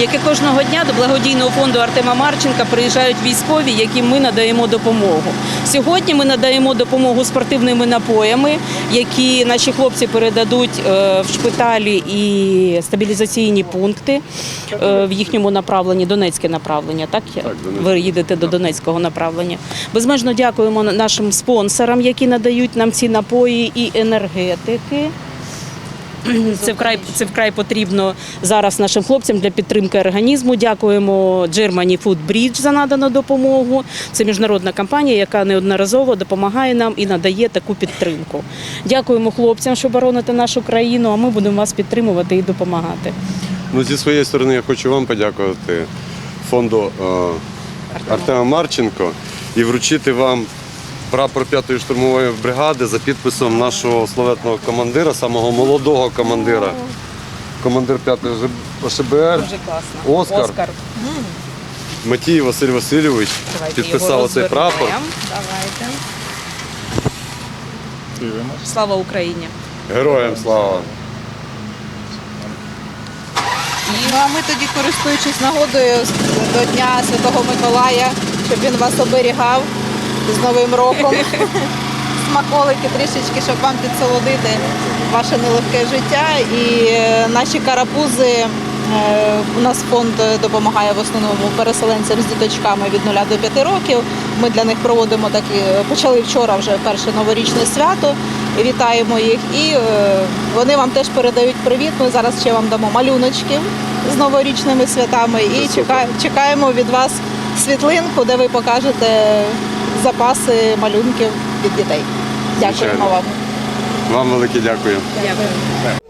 як і кожного дня до благодійного фонду Артема Марченка приїжджають військові, яким ми надаємо допомогу. Сьогодні ми надаємо допомогу спортивними напоями, які наші хлопці передадуть е, в шпиталі і стабілізаційні пункти е, в їхньому направленні, Донецьке направлення. Так, ви їдете до Донецького направлення. Безмежно дякуємо нашим спонсорам, які надають нам ці напої і енергетики. Це вкрай це вкрай потрібно зараз нашим хлопцям для підтримки організму. Дякуємо Germany Food Bridge за надану допомогу. Це міжнародна компанія, яка неодноразово допомагає нам і надає таку підтримку. Дякуємо хлопцям, що бороните нашу країну. А ми будемо вас підтримувати і допомагати. Ну, зі своєї сторони я хочу вам подякувати фонду е, Артема Марченко і вручити вам прапор 5-ї штурмової бригади за підписом нашого славетного командира, самого молодого командира. Командир 5-ї ОШБР класно. Оскар. Матій Василь Васильович підписав цей прапор. Давайте. Слава Україні! Героям слава! Ну а ми тоді, користуючись нагодою до Дня Святого Миколая, щоб він вас оберігав з Новим роком. Смаколики трішечки, щоб вам підсолодити ваше нелегке життя. І е, наші карапузи. е, У нас фонд допомагає в основному переселенцям з діточками від 0 до 5 років. Ми для них проводимо такі, почали вчора вже перше новорічне свято. Вітаємо їх і е, вони вам теж передають привіт. Ми зараз ще вам дамо малюночків з новорічними святами і чекаємо від вас світлинку, де ви покажете запаси малюнків від дітей. Дякуємо вам. Вам велике дякую. Дякую.